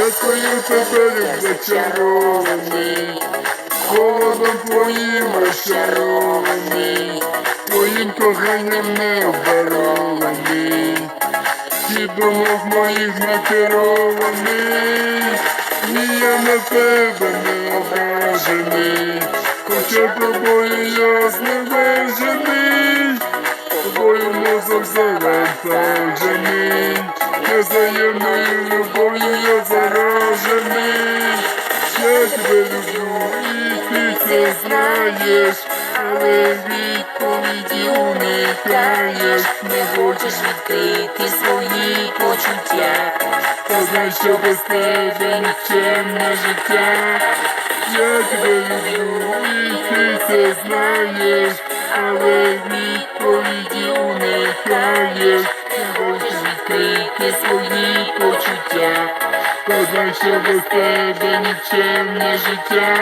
тобою тепер зачарований, холодом твоїм розчарований, твоїм коханням не обдарований, і думок моїх накерований, ні я на тебе не ображений, хоча тобою я зневажений, завантажений, незаємною любов'ю я заражений, я тебе люблю і ти це знаєш, але відповіді уникаєш, не хочеш відкрити свої почуття, та знай, що без тебе нікчемне життя. Я тебе люблю і ти це знаєш, але свої почуття, та знай, що без тебе нікчемне життя.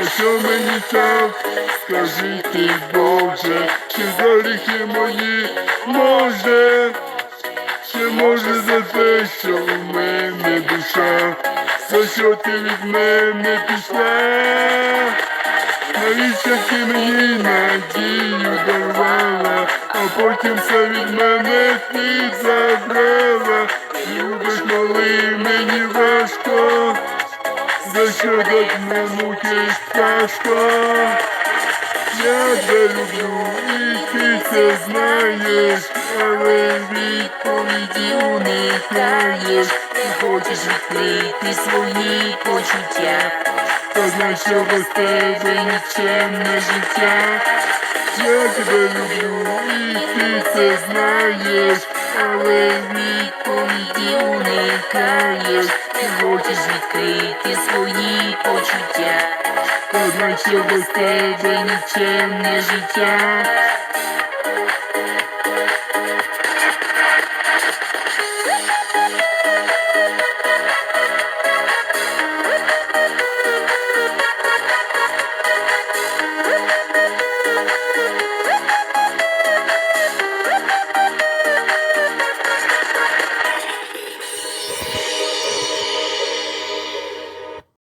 А що мені так, скажи ти, Боже, чи за гріхи мої може, чи може за те, що в мене душа, за що ти від мене пішла, навіщо ти мені надію дарувала, а потім все від мене ти забрала, любиш малий, мені важко. За що так не мучиш тяжко? Я тебе люблю і ти це знаєш, але відповіді уникаєш, не хочеш відкрити свої почуття, та знай, що без тебе нікчемне життя. Я тебе люблю і ти це знаєш, але відповіді уникаєш, не хочеш відкрити свої почуття, та знай, що без тебе нікчемне життя.